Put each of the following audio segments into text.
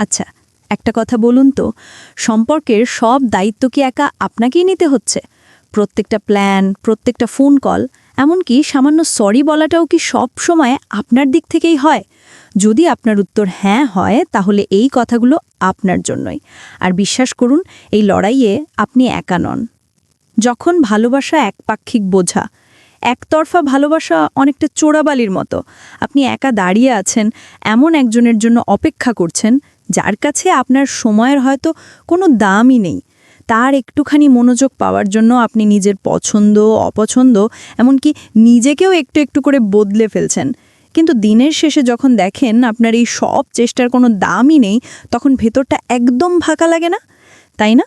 আচ্ছা একটা কথা বলুন তো, সম্পর্কের সব দায়িত্ব কি একা আপনাকেই নিতে হচ্ছে? প্রত্যেকটা প্ল্যান প্রত্যেকটা ফোন কল এমনকি সামান্য সরি বলাটাও কি সব সময় আপনার দিক থেকেই হয়? যদি আপনার উত্তর হ্যাঁ হয়, তাহলে এই কথাগুলো আপনার জন্যই। আর বিশ্বাস করুন, এই লড়াইয়ে আপনি একা নন। যখন ভালোবাসা একপাক্ষিক বোঝা, একতরফা ভালোবাসা অনেকটা চোরাবালির মতো, আপনি একা দাঁড়িয়ে আছেন, এমন একজনের জন্য অপেক্ষা করছেন যার কাছে আপনার সময়ের হয়তো কোনো দামই নেই, তার একটুখানি মনোযোগ পাওয়ার জন্য আপনি নিজের পছন্দ, অপছন্দ, এমনকি নিজেকেও একটু একটু করে বদলে ফেলছেন। কিন্তু দিনের শেষে যখন দেখেন আপনার এই সব চেষ্টার কোনো দামই নেই, তখন ভেতরটা একদম ফাঁকা লাগে না? তাই না?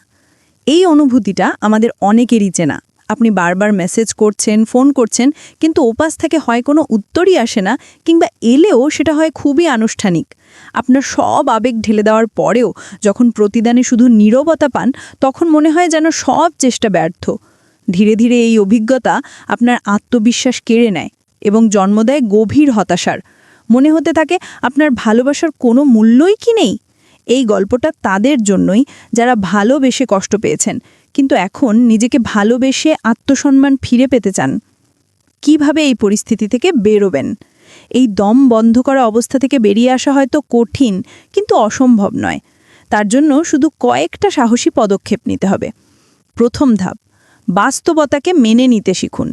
এই অনুভূতিটা আমাদের অনেকেরই চেনা। আপনি বারবার মেসেজ করছেন ফোন করছেন, কিন্তু ওপাশ থেকে হয় কোনো উত্তরই আসে না কিংবা এলেও সেটা হয় খুবই আনুষ্ঠানিক। আপনার সব আবেগ ঢেলে দেওয়ার পরেও যখন প্রতিদানে শুধু নীরবতা পান, তখন মনে হয় যেন সব চেষ্টা ব্যর্থ। ধীরে ধীরে এই অভিজ্ঞতা আপনার আত্মবিশ্বাস কেড়ে নেয় এবং জন্ম দেয় গভীর হতাশার। মনে হতে থাকে আপনার ভালোবাসার কোনো মূল্যই কি নেই? এই গল্পটা তাদের জন্যই, যারা ভালোবেসে কষ্ট পেয়েছেন। কিন্তু এখন নিজেকে ভালোবেসে আত্মসম্মান ফিরে পেতে চান। কীভাবে এই পরিস্থিতি থেকে বেরোবেন? এই দম বন্ধ করা অবস্থা থেকে বেরিয়ে আসা হয়তো কঠিন, কিন্তু অসম্ভব নয়। তার জন্য শুধু কয়েকটা সাহসী পদক্ষেপ নিতে হবে। প্রথম ধাপ, বাস্তবতাকে মেনে নিতে শিখুন।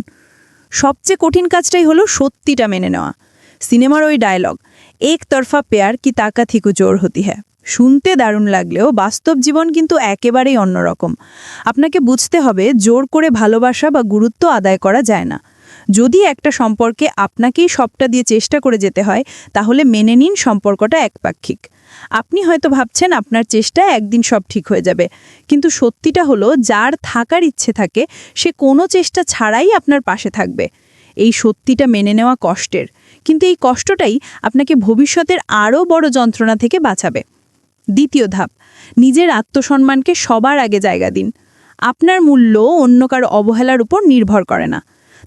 সবচেয়ে কঠিন কাজটাই হলো সত্যিটা মেনে নেওয়া। সিনেমার ওই ডায়লগ এক তরফা পেয়ার কি তাকা থিকু জোর হতি হ্যাঁ শুনতে দারুণ লাগলেও বাস্তব জীবন কিন্তু একেবারেই অন্যরকম। আপনাকে বুঝতে হবে জোর করে ভালোবাসা বা গুরুত্ব আদায় করা যায় না। যদি একটা সম্পর্কে আপনাকেই সবটা দিয়ে চেষ্টা করে যেতে হয়, তাহলে মেনে নিন সম্পর্কটা একপাক্ষিক। আপনি হয়তো ভাবছেন আপনার চেষ্টায় একদিন সব ঠিক হয়ে যাবে। কিন্তু সত্যিটা হলো, যার থাকার ইচ্ছে থাকে, সে কোনো চেষ্টা ছাড়াই আপনার পাশে থাকবে। এই সত্যিটা মেনে নেওয়া কষ্টের। কিন্তু এই কষ্টটাই আপনাকে ভবিষ্যতের আরও বড় যন্ত্রণা থেকে বাঁচাবে। দ্বিতীয় ধাপ, নিজের আত্মসম্মানকে সবার আগে জায়গা দিন। আপনার মূল্য অন্য কারও অবহেলার উপর নির্ভর করে না।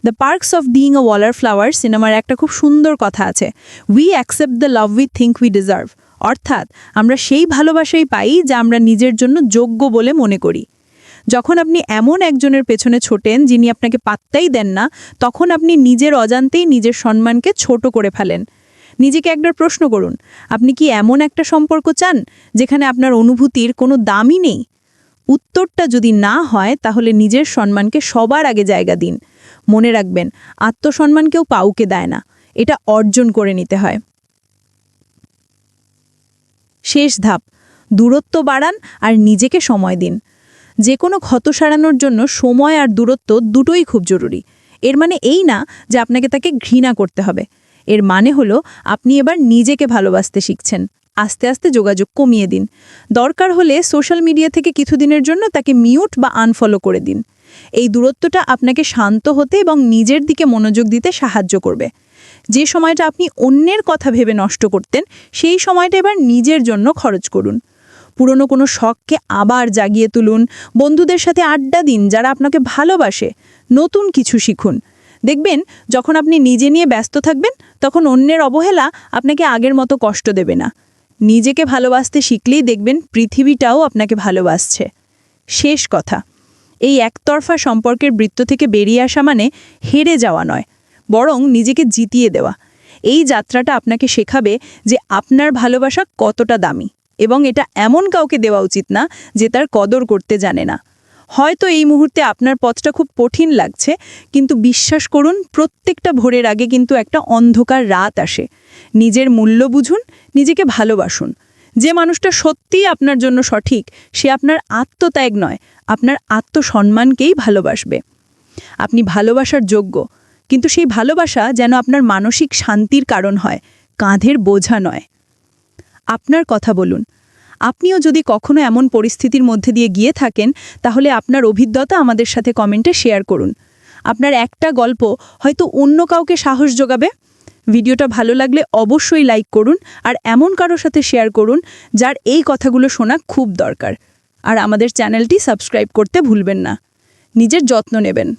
The perks of being a wallflower সিনেমার একটা খুব সুন্দর কথা আছে। We accept the love we think we deserve অর্থাৎ, আমরা সেই ভালোবাসাই পাই যা আমরা নিজের জন্য যোগ্য বলে মনে করি। যখন আপনি এমন একজনের পেছনে ছোটেন যিনি আপনাকে পাত্তাই দেন না, তখন আপনি নিজের অজান্তেই নিজের সম্মানকে ছোট করে ফেলেন। নিজেকে একবার প্রশ্ন করুন, আপনি কি এমন একটা সম্পর্ক চান যেখানে আপনার অনুভূতির কোনো দামই নেই? উত্তরটা যদি না হয়, তাহলে নিজের সম্মানকে সবার আগে জায়গা দিন। মনে রাখবেন আত্মসম্মান কেউ পাউকে দেয় না, এটা অর্জন করে নিতে হয়। শেষ ধাপ, দূরত্ব বাড়ান আর নিজেকে সময় দিন। যে কোনো ক্ষত সারানোর জন্য সময় আর দূরত্ব দুটোই খুব জরুরি। এর মানে এই না যে আপনাকে তাকে ঘৃণা করতে হবে। এর মানে হলো আপনি এবার নিজেকে ভালোবাসতে শিখছেন। আস্তে আস্তে যোগাযোগ কমিয়ে দিন। দরকার হলে সোশ্যাল মিডিয়া থেকে কিছুদিনের জন্য তাকে মিউট বা আনফলো করে দিন। এই দূরত্বটা আপনাকে শান্ত হতে এবং নিজের দিকে মনোযোগ দিতে সাহায্য করবে। যে সময়টা আপনি অন্যের কথা ভেবে নষ্ট করতেন, সেই সময়টা এবার নিজের জন্য খরচ করুন। পুরনো কোনো শখকে আবার জাগিয়ে তুলুন। বন্ধুদের সাথে আড্ডা দিন যারা আপনাকে ভালোবাসে। নতুন কিছু শিখুন। দেখবেন, যখন আপনি নিজে নিয়ে ব্যস্ত থাকবেন, তখন অন্যের অবহেলা আপনাকে আগের মতো কষ্ট দেবে না। নিজেকে ভালোবাসতে শিখলেই দেখবেন পৃথিবীটাও আপনাকে ভালোবাসছে। শেষ কথা, এই একতরফা সম্পর্কের বৃত্ত থেকে বেরিয়ে আসা মানে হেরে যাওয়া নয়, বরং নিজেকে জিতিয়ে দেওয়া। এই যাত্রাটা আপনাকে শেখাবে যে আপনার ভালোবাসা কতটা দামি, এবং এটা এমন কাউকে দেওয়া উচিত না যে তার কদর করতে জানে না। হয়তো এই মুহূর্তে আপনার পথটা খুব কঠিন লাগছে, কিন্তু বিশ্বাস করুন, প্রত্যেকটা ভোরের আগে কিন্তু একটা অন্ধকার রাত আসে। নিজের মূল্য বুঝুন, নিজেকে ভালোবাসুন। যে মানুষটা সত্যিই আপনার জন্য সঠিক, সে আপনার আত্মত্যাগ নয়, আপনার আত্মসম্মানকেই ভালোবাসবে। আপনি ভালোবাসার যোগ্য, কিন্তু সেই ভালোবাসা যেন আপনার মানসিক শান্তির কারণ হয়, কাঁধের বোঝা নয়। আপনার কথা বলুন আপনিও যদি কখনো এমন পরিস্থিতির মধ্যে দিয়ে গিয়ে থাকেন, তাহলে আপনার অভিজ্ঞতা আমাদের সাথে কমেন্টে শেয়ার করুন। আপনার একটা গল্প হয়তো অন্য কাউকে সাহস যোগাবে। ভিডিওটা ভালো লাগলে অবশ্যই লাইক করুন আর এমন কারোর সাথে শেয়ার করুন যার এই কথাগুলো শোনা খুব দরকার। আর আমাদের চ্যানেলটি সাবস্ক্রাইব করতে ভুলবেন না। নিজের যত্ন নেবেন।